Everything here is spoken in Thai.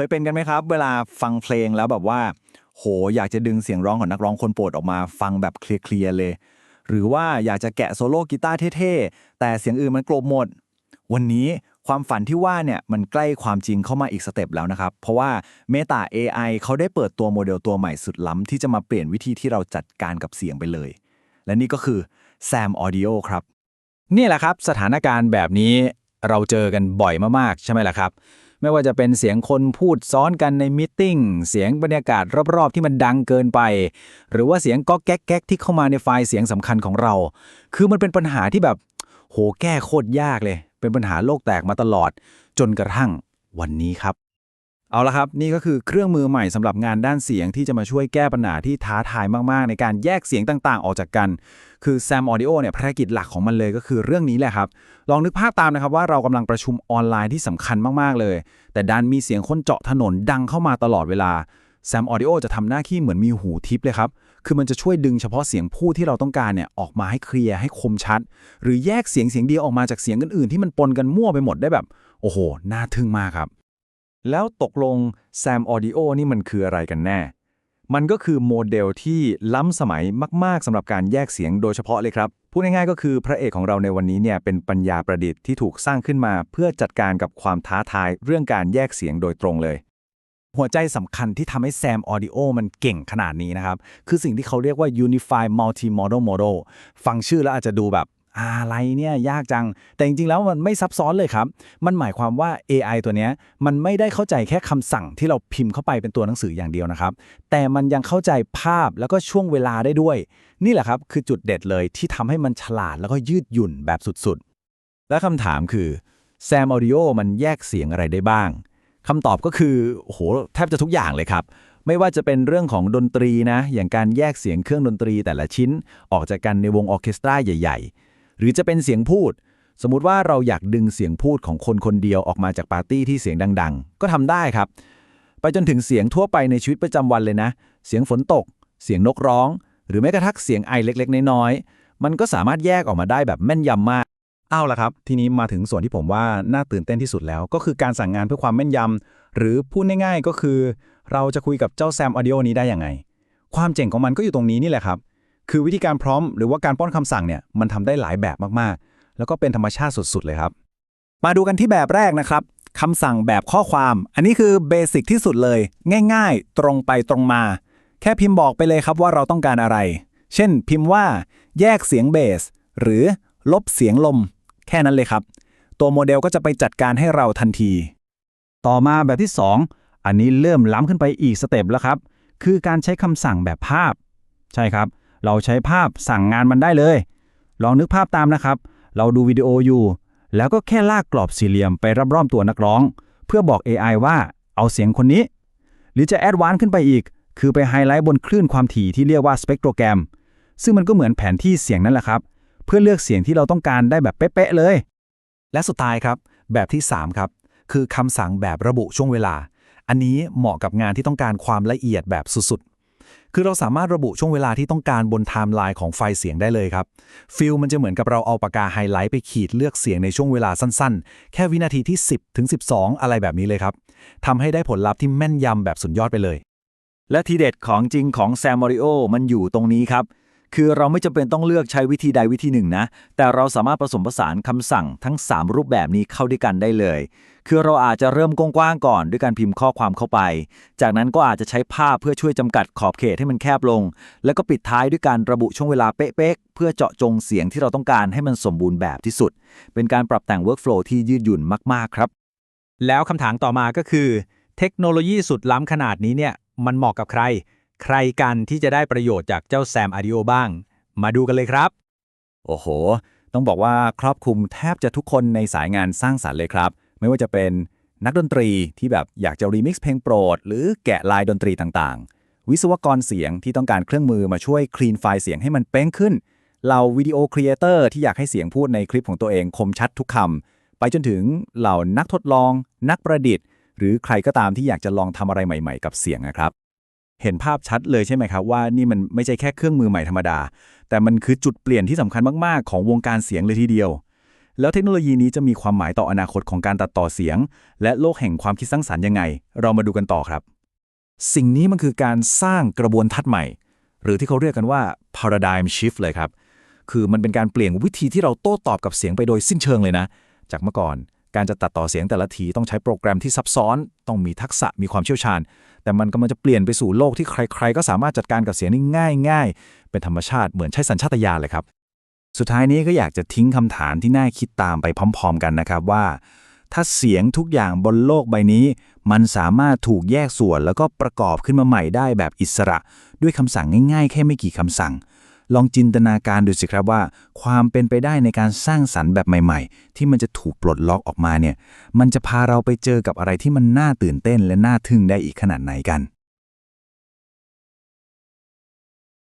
เคยเป็นกันไหมครับ เวลาฟังเพลงแล้วแบบว่า โห อยากจะดึงเสียงร้องของนักร้องคนโปรดออกมาฟังแบบเคลียร์ๆเลย หรือว่าอยากจะแกะโซโล่กีตาร์เท่ๆ แต่เสียงอื่นมันกลบหมด วันนี้ความฝันที่ว่าเนี่ยมันใกล้ความจริงเข้ามาอีกสเต็ปแล้วนะครับ เพราะว่า Meta AI เขาได้เปิดตัวโมเดลตัวใหม่สุดล้ำ ที่จะมาเปลี่ยนวิธีที่เราจัดการกับเสียงไปเลย และนี่ก็คือ Sam Audio ครับ นี่แหละครับ สถานการณ์แบบนี้เราเจอกันบ่อยมากๆ ใช่ไหมล่ะครับ ไม่ว่าจะเป็นเสียงคนพูดซ้อนกันในมิ팅เสียงบรรยากาศรอบๆที่มันดังเกินไป หรือว่าเสียงก๊อกแก๊กแก๊กที่เข้ามาในไฟล์เสียงสำคัญของเรา คือมันเป็นปัญหาที่แบบ โหแก้โคตรยากเลย เป็นปัญหาโลกแตกมาตลอด จนกระทั่งวันนี้ครับ เอาละครับ นี่ก็คือเครื่องมือใหม่สำหรับงานด้านเสียงที่จะมาช่วยแก้ปัญหาที่ท้าทายมาก ๆ ในการแยกเสียงต่างๆ ออกจากกัน คือ Sam Audio เนี่ยภารกิจหลักของมันเลยก็คือเรื่องนี้แหละครับ ลองนึกภาพตามนะครับว่าเรากำลังประชุมออนไลน์ที่สำคัญมาก ๆ เลย แต่ดันมีเสียงคนเจาะถนนดังเข้ามาตลอดเวลา Sam Audio จะทำหน้าที่เหมือนมีหูทิพย์เลยครับ คือมันจะช่วยดึงเฉพาะเสียงพูดที่เราต้องการเนี่ยออกมาให้เคลียร์ให้คมชัด หรือแยกเสียงเสียงเดียวออกมาจากเสียงอื่นๆที่มันปนกันมั่วไปหมดได้แบบ โอ้โห น่าทึ่งมากครับ แล้วตกลง Sam Audio นี่มันคืออะไรกันแน่ มันก็คือโมเดลที่ล้ำสมัยมาก ๆสำหรับการแยกเสียงโดยเฉพาะเลยครับ พูดง่ายๆก็คือพระเอกของเราในวันนี้เนี่ยเป็นปัญญาประดิษฐ์ที่ถูกสร้างขึ้นมา เพื่อจัดการกับความท้าทายเรื่องการแยกเสียงโดยตรงเลย หัวใจสำคัญที่ทำให้ Sam Audio มันเก่งขนาดนี้นะครับ คือสิ่งที่เขาเรียกว่า Unified Multimodal Model ฟังชื่อแล้วอาจจะดูแบบ อะไรเนี่ยยากจัง แต่จริงๆแล้วมันไม่ซับซ้อนเลยครับ มันหมายความว่า AI ตัวเนี้ยมันไม่ได้เข้าใจแค่คำสั่งที่เราพิมพ์เข้าไปเป็นตัวหนังสืออย่างเดียวนะครับ แต่มันยังเข้าใจภาพแล้วก็ช่วงเวลาได้ด้วย นี่แหละครับคือจุดเด็ดเลยที่ทำให้มันฉลาดแล้วก็ยืดหยุ่นแบบสุดๆ และคำถามคือ Sam Audio มันแยกเสียงอะไรได้บ้างคำตอบก็คือโหแทบจะทุกอย่างเลยครับ ไม่ว่าจะเป็นเรื่องของดนตรีนะ อย่างการแยกเสียงเครื่องดนตรีแต่ละชิ้น ออกจากกันในวงออเคสตราใหญ่ ๆ หรือจะเป็นเสียงพูด สมมุติว่าเราอยากดึงเสียงพูดของคนคนเดียวออกมาจากปาร์ตี้ที่เสียงดัง ๆ ก็ทำได้ครับ ไปจนถึงเสียงทั่วไปในชีวิตประจำวันเลยนะ เสียงฝนตก เสียงนกร้อง หรือแม้กระทั่งเสียงไอเล็กๆ น้อยๆมันก็สามารถแยกออกมาได้แบบแม่นยำมากเอาละครับ ทีนี้มาถึงส่วนที่ผมว่าน่าตื่นเต้นที่สุดแล้ว ก็คือการสั่งงานเพื่อความแม่นยำหรือพูดง่ายๆก็คือ เราจะคุยกับเจ้าแซมออดิโอนี้ได้ยังไง ความเจ๋งของมันก็อยู่ตรงนี้นี่แหละครับ คือวิธีการพร้อมหรือว่าการป้อนคำสั่งเนี่ยมันทำได้หลายแบบมากๆ แล้วก็เป็นธรรมชาติสุดๆเลยครับ มาดูกันที่แบบแรกนะครับคำสั่งแบบข้อความ อันนี้คือเบสิกที่สุดเลย ง่าย ๆ ตรงไปตรงมา แค่พิมพ์บอกไปเลยครับว่าเราต้องการอะไร เช่น พิมพ์ว่า แยกเสียงเบส หรือลบเสียงลม แค่นั้นเลยครับ ตัวโมเดลก็จะไปจัดการให้เราทันที ต่อมาแบบที่ 2 อันนี้เริ่มล้ำขึ้นไปอีกสเต็ปแล้วครับ คือการใช้คำสั่งแบบภาพ ใช่ครับ เราใช้ภาพสั่งงานมันได้เลย ลองนึกภาพตามนะครับ เราดูวิดีโออยู่ แล้วก็แค่ลากกรอบสี่เหลี่ยมไปรอบๆตัวนักร้อง เพื่อบอก AI ว่าเอาเสียงคนนี้ หรือจะแอดวานซ์ขึ้นไปอีก คือไปไฮไลท์บนคลื่นความถี่ที่เรียกว่าสเปกโทรแกรม ซึ่งมันก็เหมือนแผนที่เสียงนั่นแหละครับ เพื่อเลือกเสียงที่เราต้องการได้แบบเป๊ะๆเลย และสุดท้ายครับ แบบที่ 3 ครับ คือคำสั่งแบบระบุช่วงเวลา อันนี้เหมาะกับงานที่ต้องการความละเอียดแบบสุดๆ คือเราสามารถระบุช่วงเวลาที่ต้องการบนไทม์ไลน์ของไฟล์เสียงได้เลยครับ ฟิลมันจะเหมือนกับเราเอาปากกาไฮไลท์ไปขีดเลือกเสียงในช่วงเวลาสั้นๆ แค่วินาทีที่ 10 ถึง 12 อะไรแบบนี้เลยครับทำให้ได้ผลลัพธ์ที่แม่นยำแบบสุดยอดไปเลย และทีเด็ดของจริงของ Sam Audio มันอยู่ตรงนี้ครับคือเราไม่จำเป็นต้องเลือกใช้วิธีใดวิธีหนึ่งนะ แต่เราสามารถผสมผสานคำสั่งทั้ง 3 รูปแบบนี้เข้าด้วยกันได้เลย คือเราอาจจะเริ่มกว้างๆก่อนด้วยการพิมพ์ข้อความเข้าไป จากนั้นก็อาจจะใช้ภาพเพื่อช่วยจำกัดขอบเขตให้มันแคบลง แล้วก็ปิดท้ายด้วยการระบุช่วงเวลาเป๊ะๆ เพื่อเจาะจงเสียงที่เราต้องการให้มันสมบูรณ์แบบที่สุด เป็นการปรับแต่ง workflow ที่ยืดหยุ่นมากๆครับ แล้วคำถามต่อมาก็คือ เทคโนโลยีสุดล้ำขนาดนี้เนี่ยมันเหมาะกับใคร ใครกันที่จะได้ประโยชน์จากเจ้าแซมอาริโอบ้าง มาดูกันเลยครับ โอ้โห ต้องบอกว่าครอบคลุมแทบจะทุกคนในสายงานสร้างสรรค์เลยครับ ไม่ว่าจะเป็นนักดนตรีที่แบบอยากจะรีมิกซ์เพลงโปรด หรือแกะลายดนตรีต่างๆ วิศวกรเสียงที่ต้องการเครื่องมือมาช่วยคลีนไฟล์เสียงให้มันเป้งขึ้นเหล่าวิดีโอครีเอเตอร์ที่อยากให้เสียงพูดในคลิปของตัวเองคมชัดทุกคำ ไปจนถึงเหล่านักทดลอง นักประดิษฐ์ หรือใครก็ตามที่อยากจะลองทำอะไรใหม่ ๆ กับเสียงนะครับ เห็นภาพชัดเลยใช่ไหมครับว่านี่มันไม่ใช่แค่เครื่องมือใหม่ธรรมดา แต่มันคือจุดเปลี่ยนที่สำคัญมากๆ ของวงการเสียงเลยทีเดียว แล้วเทคโนโลยีนี้จะมีความหมายต่ออนาคตของการตัดต่อเสียง และโลกแห่งความคิดสร้างสรรค์ยังไง เรามาดูกันต่อครับ สิ่งนี้มันคือการสร้างกระบวนทัศน์ใหม่ หรือที่เขาเรียกกันว่า paradigm shift เลยครับ คือมันเป็นการเปลี่ยนวิธีที่เราโต้ตอบกับเสียงไปโดยสิ้นเชิงเลยนะ จากเมื่อก่อนการจะตัดต่อเสียงแต่ละทีต้องใช้โปรแกรมที่ซับซ้อน ต้องมีทักษะมีความเชี่ยวชาญ แต่มันกำลังจะเปลี่ยนไปสู่โลกที่ใคร ๆ ก็สามารถจัดการกับเสียงได้ง่าย ๆ เป็นธรรมชาติเหมือนใช้สัญชาตญาณเลยครับ สุดท้ายนี้ก็อยากจะทิ้งคำถามที่น่าคิดตามไปพร้อม ๆ กันนะครับว่า ถ้าเสียงทุกอย่างบนโลกใบนี้ มันสามารถถูกแยกส่วนแล้วก็ประกอบขึ้นมาใหม่ได้แบบอิสระ ด้วยคำสั่งง่ายๆ แค่ไม่กี่คำสั่ง ลองจินตนาการดูสิครับว่า ความเป็นไปได้ในการสร้างสรรค์แบบใหม่ ๆ ที่มันจะถูกปลดล็อกออกมาเนี่ย มันจะพาเราไปเจอกับอะไรที่มันน่าตื่นเต้นและน่าทึ่งได้อีกขนาดไหนกัน